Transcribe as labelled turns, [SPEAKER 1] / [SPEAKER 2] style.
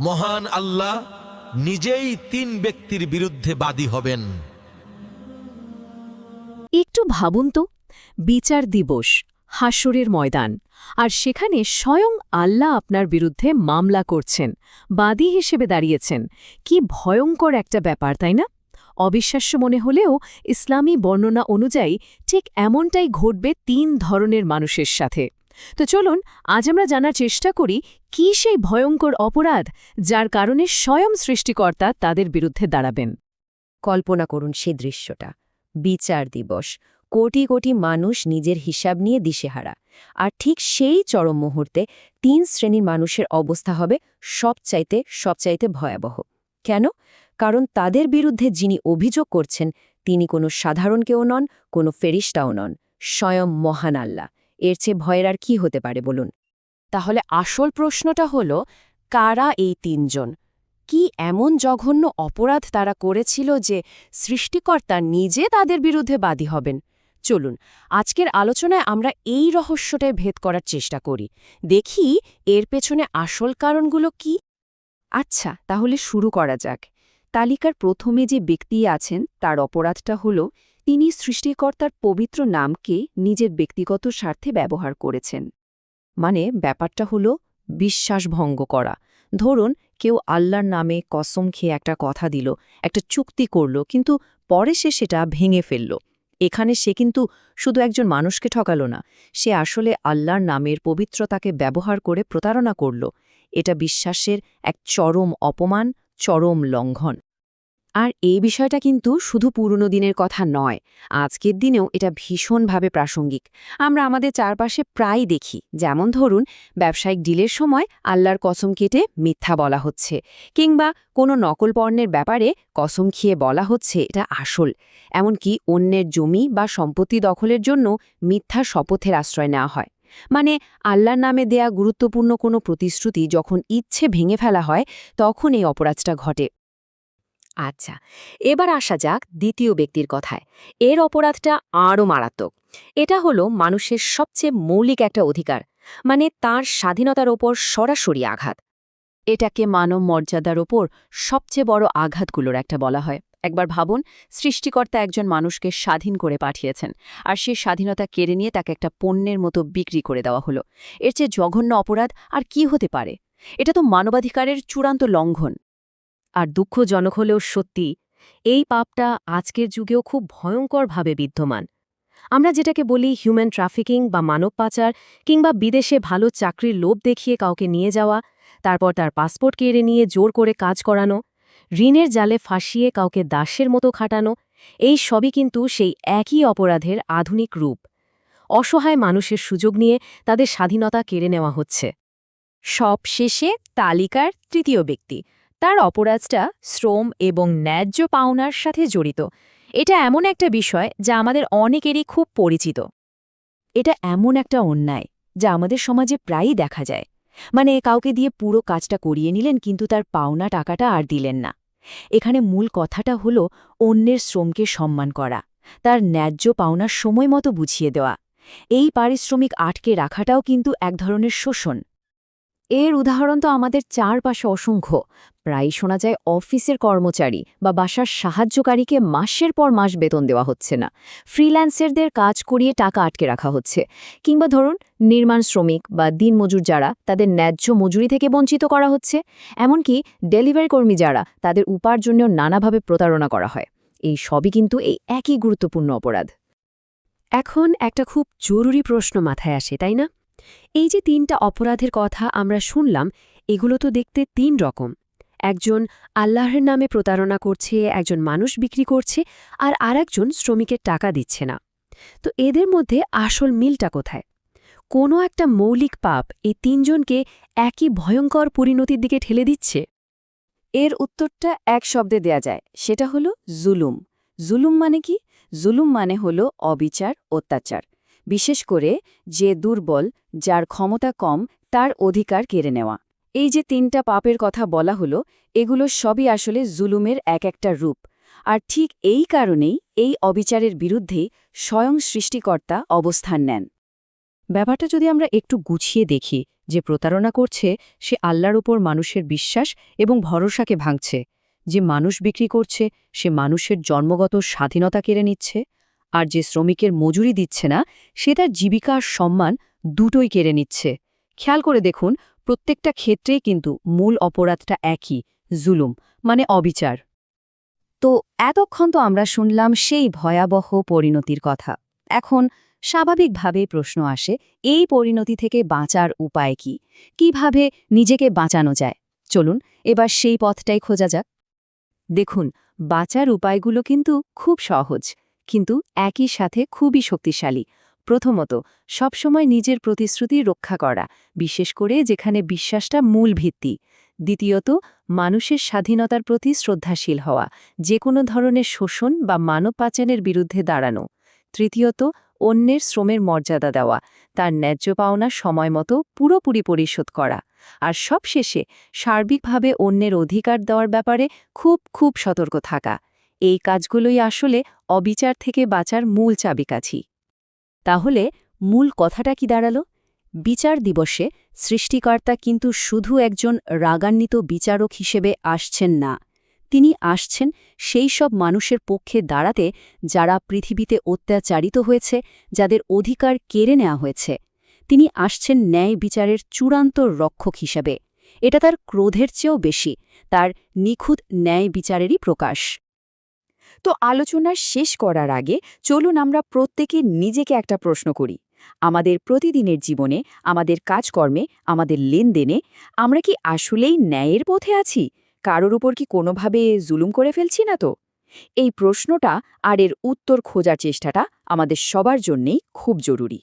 [SPEAKER 1] মহান আল্লাহ নিজেই তিন ব্যক্তির বিরুদ্ধে বাদী হবেন।
[SPEAKER 2] একটু ভাবুন তো, বিচার দিবস হাসরের ময়দান, আর সেখানে স্বয়ং আল্লাহ আপনার বিরুদ্ধে মামলা করছেন, বাদী হিসেবে দাঁড়িয়েছেন। কি ভয়ঙ্কর একটা ব্যাপার, তাই না? অবিশ্বাস্য মনে হলেও ইসলামী বর্ণনা অনুযায়ী ঠিক এমনটাই ঘটবে তিন ধরনের মানুষের সাথে। তো চলুন, আজ আমরা জানার চেষ্টা করি কি সেই ভয়ঙ্কর অপরাধ যার কারণে স্বয়ং সৃষ্টিকর্তা তাদের বিরুদ্ধে দাঁড়াবেন।
[SPEAKER 3] কল্পনা করুন সে দৃশ্যটা। বিচার দিবস। কোটি কোটি মানুষ নিজের হিসাব নিয়ে দিশেহারা। আর ঠিক সেই চরম মুহূর্তে তিন শ্রেণির মানুষের অবস্থা হবে সবচাইতে সবচাইতে ভয়াবহ। কেন? কারণ তাদের বিরুদ্ধে যিনি অভিযোগ করছেন, তিনি কোনো সাধারণ কেউ নন, কোনো ফেরিস্টাও নন। স্বয়ং মহান আল্লাহ। এর চেয়ে ভয়ের আর কি হতে পারে বলুন? তাহলে আসল প্রশ্নটা হল, কারা এই তিনজন? কি এমন জঘন্য অপরাধ তারা করেছিল যে সৃষ্টিকর্তা নিজে তাদের বিরুদ্ধে বাদী হবেন? চলুন, আজকের আলোচনায় আমরা এই রহস্যটাই ভেদ করার চেষ্টা করি। দেখি এর পেছনে আসল কারণগুলো কি? আচ্ছা তাহলে শুরু করা যাক। তালিকার প্রথমে যে ব্যক্তি আছেন, তার অপরাধটা হল তিনি সৃষ্টিকর্তার পবিত্র নামকে নিজের ব্যক্তিগত স্বার্থে ব্যবহার করেছেন। মানে ব্যাপারটা হল, বিশ্বাসভঙ্গ করা। ধরুন, কেউ আল্লাহর নামে কসম খেয়ে একটা কথা দিল, একটা চুক্তি করল, কিন্তু পরে সে সেটা ভেঙে ফেলল। এখানে সে কিন্তু শুধু একজন মানুষকে ঠকাল না, সে আসলে আল্লাহর নামের পবিত্রতাকে ব্যবহার করে প্রতারণা করল। এটা বিশ্বাসের এক চরম অপমান, চরম লঙ্ঘন। আর এই বিষয়টা কিন্তু শুধু পুরনো দিনের কথা নয়, আজকের দিনেও এটা ভীষণভাবে প্রাসঙ্গিক। আমরা আমাদের চারপাশে প্রায় দেখি, যেমন ধরুন, ব্যবসায়িক ডিলের সময় আল্লাহর কসম কেটে মিথ্যা বলা হচ্ছে, কিংবা কোনো নকল পণ্যের ব্যাপারে কসম খেয়ে বলা হচ্ছে এটা আসল। এমনকি অন্যের জমি বা সম্পত্তি দখলের জন্য মিথ্যা শপথের আশ্রয় নেওয়া হয়। মানে আল্লাহর নামে দেয়া গুরুত্বপূর্ণ কোনো প্রতিশ্রুতি যখন ইচ্ছে ভেঙে ফেলা হয়, তখন এই অপরাধটা ঘটে। আচ্ছা এবার আসা যাক দ্বিতীয় ব্যক্তির কথায়। এর অপরাধটা আরও মারাত্মক। এটা হলো মানুষের সবচেয়ে মৌলিক একটা অধিকার মানে তার স্বাধীনতার ওপর সরাসরি আঘাত। এটাকে মানব মর্যাদার ওপর সবচেয়ে বড় আঘাতগুলোর একটা বলা হয়। একবার ভাবুন, সৃষ্টিকর্তা একজন মানুষকে স্বাধীন করে পাঠিয়েছেন, আর সে স্বাধীনতা কেড়ে নিয়ে তাকে একটা পণ্যের মতো বিক্রি করে দেওয়া হলো। এর চেয়ে জঘন্য অপরাধ আর কি হতে পারে? এটা তো মানবাধিকারের চূড়ান্ত লঙ্ঘন। আর দুঃখজনক হলেও সত্যি, এই পাপটা আজকের যুগেও খুব ভয়ঙ্করভাবে বিদ্যমান। আমরা যেটাকে বলি হিউম্যান ট্রাফিকিং বা মানব পাচার কিংবা বিদেশে ভালো চাকরির লোভ দেখিয়ে কাউকে নিয়ে যাওয়া, তারপর তার পাসপোর্ট কেড়ে নিয়ে জোর করে কাজ করানো, ঋণের জালে ফাঁসিয়ে কাউকে দাসের মতো খাটানো, এই সবই কিন্তু সেই একই অপরাধের আধুনিক রূপ। অসহায় মানুষের সুযোগ নিয়ে তাদের স্বাধীনতা কেড়ে নেওয়া হচ্ছে। সব শেষে তালিকার তৃতীয় ব্যক্তি তার অপরাধটা শ্রম এবং ন্যায্য পাওনার সাথে জড়িত। এটা এমন একটা বিষয় যা আমাদের অনেকেরই খুব পরিচিত। এটা এমন একটা অন্যায় যা আমাদের সমাজে প্রায়ই দেখা যায়। মানে কাউকে দিয়ে পুরো কাজটা করিয়ে নিলেন কিন্তু তার পাওনা টাকাটা আর দিলেন না। এখানে মূল কথাটা হল অন্যের শ্রমকে সম্মান করা, তার ন্যায্য পাওনার সময় মতো বুঝিয়ে দেওয়া। এই পারিশ্রমিক আটকে রাখাটাও কিন্তু এক ধরনের শোষণ। এর উদাহরণ তো আমাদের চারপাশে অসংখ্য। প্রায়ই শোনা যায় অফিসের কর্মচারী বা বাসার সাহায্যকারীকে মাসের পর মাস বেতন দেওয়া হচ্ছে না। ফ্রিল্যান্সারদের কাজ করিয়ে টাকা আটকে রাখা হচ্ছে। কিংবা ধরুন, নির্মাণ শ্রমিক বা দিনমজুর যারা, তাদের ন্যায্য মজুরি থেকে বঞ্চিত করা হচ্ছে। এমনকি ডেলিভারি কর্মী যারা, তাদের উপার্জনেও নানাভাবে প্রতারণা করা হয়। এই সবই কিন্তু এই একই গুরুত্বপূর্ণ অপরাধ। এখন একটা খুব জরুরি প্রশ্ন মাথায় আসে, তাই না? এই যে তিনটা অপরাধের কথা আমরা শুনলাম, এগুলো তো দেখতে তিন রকম। একজন আল্লাহর নামে প্রতারণা করছে, একজন মানুষ বিক্রি করছে, আর আরেকজন শ্রমিকের টাকা দিচ্ছে না। তো এদের মধ্যে আসল মিলটা কোথায়? কোনো একটা মৌলিক পাপ এই তিনজনকে একই ভয়ঙ্কর পরিণতির দিকে ঠেলে দিচ্ছে? এর উত্তরটা এক শব্দে দেয়া যায়, সেটা হলো জুলুম। জুলুম মানে কি? জুলুম মানে হলো অবিচার, অত্যাচার। বিশেষ করে যে দুর্বল, যার ক্ষমতা কম, তার অধিকার কেড়ে নেওয়া। এই যে তিনটা পাপের কথা বলা হলো, এগুলো সবই আসলে জুলুমের এক একটা রূপ। আর ঠিক এই কারণেই এই অবিচারের বিরুদ্ধেই স্বয়ং সৃষ্টিকর্তা অবস্থান নেন। ব্যাপারটা যদি আমরা একটু গুছিয়ে দেখি, যে প্রতারণা করছে, সে আল্লাহর ওপর মানুষের বিশ্বাস এবং ভরসাকে ভাঙছে। যে মানুষ বিক্রি করছে, সে মানুষের জন্মগত স্বাধীনতা কেড়ে নিচ্ছে। আর যে শ্রমিকের মজুরি দিচ্ছে না, সে তার জীবিকা আর সম্মান দুটোই কেড়ে নিচ্ছে। খেয়াল করে দেখুন, প্রত্যেকটা ক্ষেত্রেই কিন্তু মূল অপরাধটা একই, জুলুম মানে অবিচার। তো এতক্ষণ তো আমরা শুনলাম সেই ভয়াবহ পরিণতির কথা। এখন স্বাভাবিকভাবেই প্রশ্ন আসে, এই পরিণতি থেকে বাঁচার উপায় কি? কীভাবে নিজেকে বাঁচানো যায়? চলুন, এবার সেই পথটাই খোঁজা যাক। দেখুন, বাঁচার উপায়গুলো কিন্তু খুব সহজ। কিন্তু একই সাথে খুবই শক্তিশালী। প্রথমত, সবসময় নিজের প্রতিশ্রুতি রক্ষা করা, বিশেষ করে যেখানে বিশ্বাসটা মূল ভিত্তি। দ্বিতীয়ত, মানুষের স্বাধীনতার প্রতি শ্রদ্ধাশীল হওয়া যে কোনো ধরনের শোষণ বা মানব পাচারের বিরুদ্ধে দাঁড়ানো। তৃতীয়ত, অন্যের শ্রমের মর্যাদা দেওয়া, তার ন্যায্য পাওনা সময় মতো পুরোপুরি পরিশোধ করা। আর সবশেষে, সার্বিকভাবে অন্যের অধিকার দেওয়ার ব্যাপারে খুব খুব সতর্ক থাকা। এই কাজগুলোই আসলে অবিচার থেকে বাঁচার মূল চাবিকাছি তাহলে মূল কথাটা কি দাঁড়াল? বিচার দিবসে সৃষ্টিকর্তা কিন্তু শুধু একজন রাগান্বিত বিচারক হিসেবে আসছেন না। তিনি আসছেন সেই সব মানুষের পক্ষে দাঁড়াতে যারা পৃথিবীতে অত্যাচারিত হয়েছে, যাদের অধিকার কেড়ে নেওয়া হয়েছে। তিনি আসছেন ন্যায় বিচারের চূড়ান্ত রক্ষক হিসেবে। এটা তার ক্রোধের চেয়েও বেশি, তার নিখুঁত ন্যায় বিচারেরই প্রকাশ। তো আলোচনা শেষ করার আগে চলুন আমরা প্রত্যেকে নিজেকে একটা প্রশ্ন করি। আমাদের প্রতিদিনের জীবনে, আমাদের কাজকর্মে, আমাদের লেনদেনে আমরা কি আসলেই ন্যায়ের পথে আছি? কারোর উপর কি কোনোভাবে জুলুম করে ফেলছি না তো? এই প্রশ্নটা আর এর উত্তর খোঁজার চেষ্টাটা আমাদের সবার জন্যেই খুব জরুরি।